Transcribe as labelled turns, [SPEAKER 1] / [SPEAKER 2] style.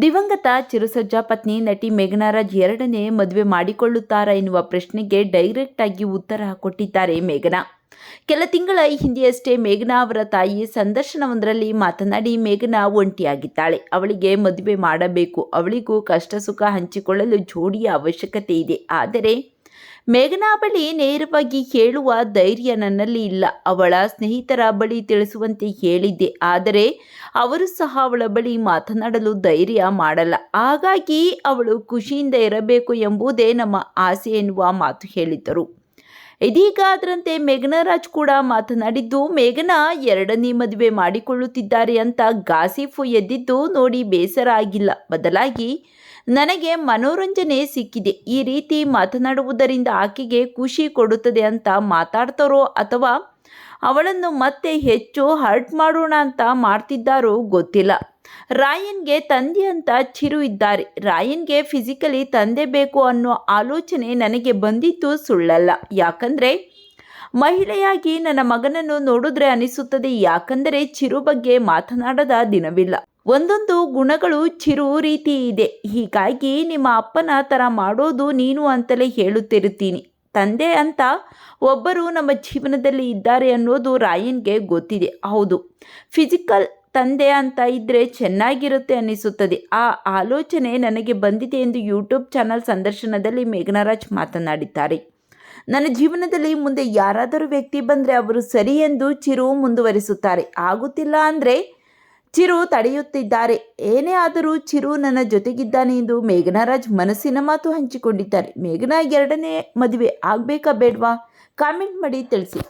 [SPEAKER 1] ದಿವಂಗತ ಚಿರುಸಜ್ಜಾ ಪತ್ನಿ ನಟಿ ಮೇಘನಾರಾಜ್ ಎರಡನೇ ಮದುವೆ ಮಾಡಿಕೊಳ್ಳುತ್ತಾರಾ ಎನ್ನುವ ಪ್ರಶ್ನೆಗೆ ಡೈರೆಕ್ಟ್ ಆಗಿ ಉತ್ತರ ಕೊಟ್ಟಿದ್ದಾರೆ ಮೇಘನಾ. ಕೆಲ ತಿಂಗಳ ಹಿಂದೆಯಷ್ಟೇ ಮೇಘನಾ ಅವರ ತಾಯಿ ಸಂದರ್ಶನವೊಂದರಲ್ಲಿ ಮಾತನಾಡಿ ಮೇಘನಾ ಒಂಟಿಯಾಗಿದ್ದಾಳೆ. ಅವಳಿಗೆ ಮದುವೆ ಮಾಡಬೇಕು. ಅವಳಿಗೂ ಕಷ್ಟ ಸುಖ ಹಂಚಿಕೊಳ್ಳಲು ಜೋಡಿಯ ಅವಶ್ಯಕತೆ ಇದೆ. ಆದರೆ ಮೇಘನಾ ಬಳಿ ನೇರವಾಗಿ ಹೇಳುವ ಧೈರ್ಯ ನನ್ನಲ್ಲಿ ಇಲ್ಲ. ಅವಳ ಸ್ನೇಹಿತರ ಬಳಿ ತಿಳಿಸುವಂತೆ ಹೇಳಿದ್ದೆ. ಆದರೆ ಅವರು ಸಹ ಅವಳ ಬಳಿ ಮಾತನಾಡಲು ಧೈರ್ಯ ಮಾಡಲ್ಲ. ಹಾಗಾಗಿ ಅವಳು ಖುಷಿಯಿಂದ ಇರಬೇಕು ಎಂಬುದೇ ನಮ್ಮ ಆಸೆ ಎನ್ನುವ ಮಾತು ಹೇಳಿದ್ದರು. ಇದೀಗ ಅದರಂತೆ ಮೇಘನರಾಜ್ ಕೂಡ ಮಾತನಾಡಿದ್ದು, ಮೇಘನಾ ಎರಡನೇ ಮದುವೆ ಮಾಡಿಕೊಳ್ಳುತ್ತಿದ್ದಾರೆ ಅಂತ ಗಾಸಿಫು ಎದ್ದಿದ್ದು ನೋಡಿ ಬೇಸರ ಆಗಿಲ್ಲ. ಬದಲಾಗಿ ನನಗೆ ಮನೋರಂಜನೆ ಸಿಕ್ಕಿದೆ. ಈ ರೀತಿ ಮಾತನಾಡುವುದರಿಂದ ಆಕೆಗೆ ಖುಷಿ ಕೊಡುತ್ತದೆ ಅಂತ ಮಾತಾಡ್ತಾರೋ ಅಥವಾ ಅವಳನ್ನು ಮತ್ತೆ ಹೆಚ್ಚು ಹರ್ಟ್ ಮಾಡೋಣ ಅಂತ ಮಾಡ್ತಿದ್ದಾರೋ ಗೊತ್ತಿಲ್ಲ. ರಾಯನ್ಗೆ ತಂದೆ ಅಂತ ಚಿರು ಇದ್ದಾರೆ. ರಾಯನ್ಗೆ ಫಿಸಿಕಲಿ ತಂದೆ ಬೇಕು ಅನ್ನೋ ಆಲೋಚನೆ ನನಗೆ ಬಂದಿತ್ತು ಸುಳ್ಳಲ್ಲ. ಯಾಕಂದರೆ ಮಹಿಳೆಯಾಗಿ ನನ್ನ ಮಗನನ್ನು ನೋಡಿದ್ರೆ ಅನಿಸುತ್ತದೆ. ಯಾಕಂದರೆ ಚಿರು ಬಗ್ಗೆ ಮಾತನಾಡದ ದಿನವಿಲ್ಲ. ಒಂದೊಂದು ಗುಣಗಳು ಚಿರು ರೀತಿ ಇದೆ. ಹೀಗಾಗಿ ನಿಮ್ಮ ಅಪ್ಪನ ಥರ ಮಾಡೋದು ನೀನು ಅಂತಲೇ ಹೇಳುತ್ತಿರುತ್ತೀನಿ. ತಂದೆ ಅಂತ ಒಬ್ಬರು ನಮ್ಮ ಜೀವನದಲ್ಲಿ ಇದ್ದಾರೆ ಅನ್ನೋದು ರಾಯನ್ಗೆ ಗೊತ್ತಿದೆ. ಹೌದು ಫಿಸಿಕಲ್ ತಂದೆ ಅಂತ ಇದ್ದರೆ ಚೆನ್ನಾಗಿರುತ್ತೆ ಅನ್ನಿಸುತ್ತದೆ. ಆ ಆಲೋಚನೆ ನನಗೆ ಬಂದಿದೆ ಎಂದು ಯೂಟ್ಯೂಬ್ ಚಾನಲ್ ಸಂದರ್ಶನದಲ್ಲಿ ಮೇಘನರಾಜ್ ಮಾತನಾಡಿದ್ದಾರೆ. ನನ್ನ ಜೀವನದಲ್ಲಿ ಮುಂದೆ ಯಾರಾದರೂ ವ್ಯಕ್ತಿ ಬಂದರೆ ಅವರು ಸರಿ ಎಂದು ಚಿರು ಮುಂದುವರಿಸುತ್ತಾರೆ. ಆಗುತ್ತಿಲ್ಲ ಅಂದರೆ ಚಿರು ತಡೆಯುತ್ತಿದ್ದಾರೆ. ಏನೇ ಆದರೂ ಚಿರು ನನ್ನ ಜೊತೆಗಿದ್ದಾನೆ ಎಂದು ಮೇಘನಾರಾಜ್ ಮನಸ್ಸಿನ ಮಾತು ಹಂಚಿಕೊಂಡಿದ್ದಾರೆ. ಮೇಘನಾ ಎರಡನೇ ಮದುವೆ ಆಗಬೇಕಾ ಬೇಡ್ವಾ? ಕಾಮೆಂಟ್ ಮಾಡಿ ತಿಳಿಸಿ.